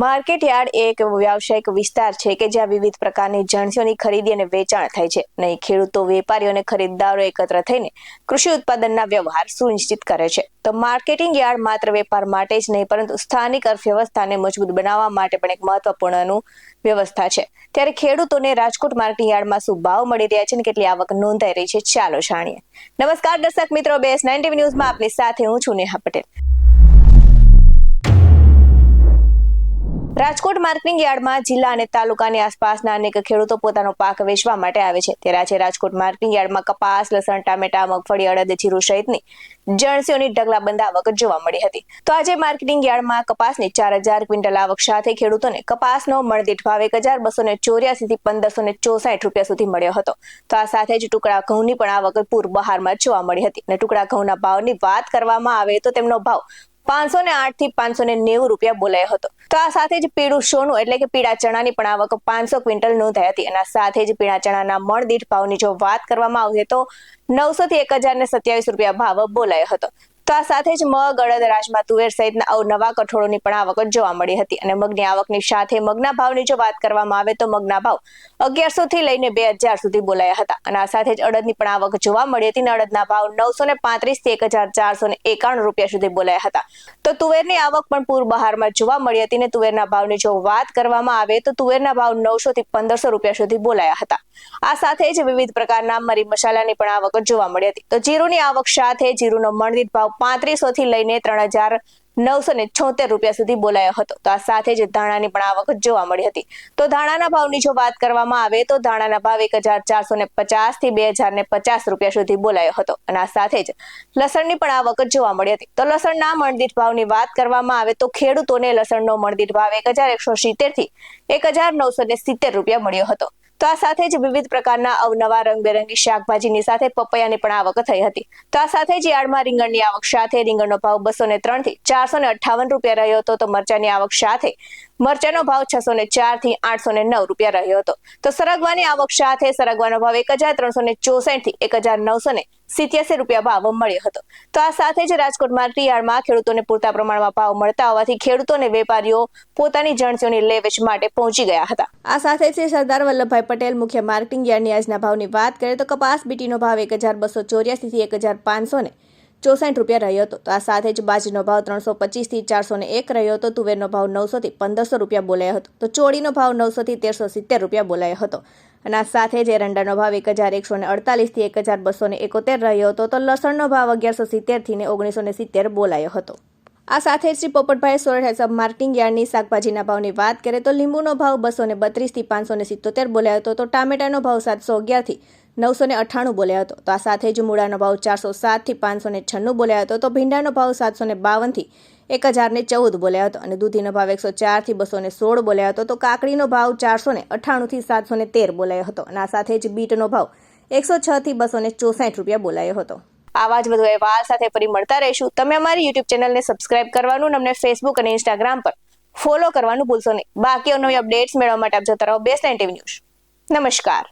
Market yard એક વ્યવસાયિક વિસ્તાર છે કે જ્યાં વિવિધ પ્રકારની જણસીઓની ખરીદી અને વેચાણ થાય છે. નહીં, ખેડૂતો, વેપારીઓ અને ખરીદદારો એકત્ર થઈને કૃષિ ઉત્પાદનના વ્યવહાર સુનિશ્ચિત કરે છે. તો માર્કેટિંગ યાર્ડ માત્ર વેપાર માટે જ નહીં, પરંતુ સ્થાનિક અર્થવ્યવસ્થાને મજબૂત બનાવવા માટે પણ એક મહત્વપૂર્ણનું વ્યવસ્થા છે. ત્યારે ખેડૂતોને રાજકોટ માર્કેટિંગ યાર્ડમાં શું ભાવ મળી રહ્યા છે અને કેટલી આવક નોંધાઈ રહી છે, ચાલો જાણીએ. નમસ્કાર, દર્શક મિત્રો, બેસ નાઇન્ટી ન્યૂઝમાં આપની સાથે હું છું નેહા પટેલ. રાજકોટ માર્કેટિંગ યાર્ડમાં જિલ્લા અને તાલુકાની આસપાસના અનેક ખેડૂતો પોતાનો પાક વેચવા માટે આવે છે. ત્યારે આજે રાજકોટ માર્કેટિંગ યાર્ડમાં કપાસ, લસણ, ટામેટા, મગફળી, અડદ, જીરું સહિતની જણસીઓની ઢગલાબંધ આવક જોવા મળી હતી. તો આજે માર્કેટિંગ યાર્ડમાં કપાસની ચાર હજાર ક્વિન્ટલ આવક સાથે ખેડૂતોને કપાસનો મળદીઠ ભાવ એક હજાર બસો ને ચોર્યાસી થી પંદરસો ને ચોસાઠ રૂપિયા સુધી મળ્યો હતો. તો આ સાથે જ ટુકડા ઘઉંની પણ આવક પૂર બહારમાં જોવા મળી હતી. અને ટુકડા ઘઉંના ભાવની વાત કરવામાં આવે તો તેમનો ભાવ પાંચસો ને આઠથી પાંચસો ને નેવું રૂપિયા બોલાયો હતો. તો આ સાથે જ પીળું સોનું એટલે કે પીળા ચણાની પણ આવક પાંચસો ક્વિન્ટલ નોંધાઈ હતી અને સાથે જ પીળા ચણાના મણ દીઠ ભાવની જો વાત કરવામાં આવે તો નવસો થી એક હજાર ને સત્યાવીસ રૂપિયા ભાવ બોલાયો હતો. તો સાથે જ મગ, અડદ, રાજમા, તુવેર સહિતના અવનવા કઠોળોની પણ આવક જોવા મળી હતી અને મગની આવકની સાથે મગના ભાવની જો વાત કરવામાં આવે તો મગના ભાવ અગિયારસો થી લઈને બે હજાર સુધી બોલાયા હતા અને આ સાથે જ અડદની પણ આવક જોવા મળી હતી અડદના ભાવ નવસો ને પાંત્રીસથી એક હજાર ચારસો ને એકાણું રૂપિયા સુધી બોલાયા હતા. તો તુવેરની આવક પણ પૂર બહારમાં જોવા મળી હતી અને તુવેરના ભાવની જો વાત કરવામાં આવે તો તુવેરના ભાવ નવસો થી પંદરસો રૂપિયા સુધી બોલાયા હતા. આ સાથે જ વિવિધ પ્રકારના મરી મસાલાની પણ આવક જોવા મળી હતી. તો જીરુની આવક સાથે જીરુનો મણદીત ભાવ પાંત્રીસો થી લઈને ત્રણ હજાર નવસો ને છોતેર રૂપિયા સુધી બોલાયો હતો. તો આ સાથે જ ધાણાની પણ આવક જોવા મળી હતી. તો ધાણાના ભાવની જો વાત કરવામાં આવે તો ધાણાના ભાવ એક હજાર ચારસો ને પચાસથી બે હજાર ને પચાસ રૂપિયા સુધી બોલાયો હતો. અને આ સાથે જ લસણની પણ આવક જોવા મળી હતી. તો લસણના મણદીઠ ભાવની વાત કરવામાં આવે તો ખેડૂતોને લસણનો મણદીઠ ભાવ એક હજાર એકસો સિત્તેરથી એક હજાર નવસો ને સિત્તેર રૂપિયા મળ્યો હતો. તો આ સાથે જ વિવિધ પ્રકારના અવનવા રંગબેરંગી શાકભાજીની સાથે પપૈયાની પણ આવક થઈ હતી. તો આ સાથે જ યાર્ડમાં રીંગણની આવક સાથે, રીંગણનો ભાવ બસો ને ત્રણથી ચારસો ને અઠ્ઠાવન રૂપિયા રહ્યો હતો, તો મરચાની આવક સાથે મરચાનો ભાવ છસો ને ચારથી આઠસો ને નવ રૂપિયા રહ્યો હતો. તો સરગવાની આવક સાથે સરગવાનો ભાવ એક હજાર ત્રણસો ને ચોસઠથી એક હજાર નવસો ને સિત્યાસી રૂપિયા ભાવ મળ્યો હતો. તો આ સાથે જ રાજકોટ રિયાળમાં ખેડૂતોને પૂરતા પ્રમાણમાં ભાવ મળતા હોવાથી ખેડૂતોને વેપારીઓ પોતાની જણસીઓની લે વેચ માટે પહોંચી ગયા હતા. આ સાથે જ સરદાર વલ્લભભાઈ પટેલ મુખ્ય માર્કેટિંગ યાર્ડની આજના ભાવની વાત કરીએ તો કપાસ બીટીનો ભાવ એક હજાર બસો ચોર્યાસી થી એક હજાર પાંચસો ને ચોસાઠ રૂપિયા રહ્યો હતો. તો આ સાથે જ બાજરીનો ભાવ ત્રણસો પચીસથી ચારસો એક રહ્યો હતો. તુવેરનો ભાવ નવસોથી પંદરસો રૂપિયા બોલાયો હતો. તો ચોળીનો ભાવ નવસોથી તેરસો સિત્તેર રૂપિયા બોલાયો હતો. અને આ સાથે જ એરંડાનો ભાવ એક હજાર એકસો ને અડતાલીસથી એક હજાર બસો ને એકોતેર રહ્યો હતો. તો લસણનો ભાવ અગિયારસો સિત્તેરથી ને ઓગણીસો ને સિત્તેર બોલાયો હતો. આ સાથે શ્રી પોપટભાઈ સોરઠ સબ માર્કેટિંગ યાર્ડની શાકભાજીના ભાવની વાત કરીએ તો લીંબુનો ભાવ બસો ને બત્રીસથી પાંચસો ને સિત્તોતેર બોલાયો હતો. તો ટામેટાનો ભાવ સાતસો અગિયારથી નવસો ને અઠ્ઠાણું બોલ્યા હતો. તો આ સાથે જ મૂળાનો ભાવ ચારસો સાતથી પાંચસો ને છન્નું બોલ્યા હતો. તો ભીંડાનો ભાવ સાતસો ને બાવનથી એક હજાર ને ચૌદ બોલ્યા હતો. અને દૂધીનો ભાવ એકસો ચારથી બસો ને સોળ બોલ્યા હતો. તો કાકડીનો ભાવ ચારસો ને અઠ્ઠાણુંથી સાતસો ને તેર બોલાયો હતો. અને આ સાથે જ બીટનો ભાવ એકસો છથી બસો ને ચોસાઠ રૂપિયા બોલાયો હતો. આવા જ વધુ અહેવાલ સાથે ફરી મળતા રહીશું. તમે અમારી યુટ્યુબ ચેનલને સબસ્ક્રાઇબ કરવાનું અને અમને ફેસબુક અને ઇન્સ્ટાગ્રામ પર ફોલો કરવાનું ભૂલશો નહીં. બાકી નવી અપડેટ્સ મેળવવા માટે આપ જતા રહો બેસ્ટ ટીવી ન્યૂઝ. નમસ્કાર.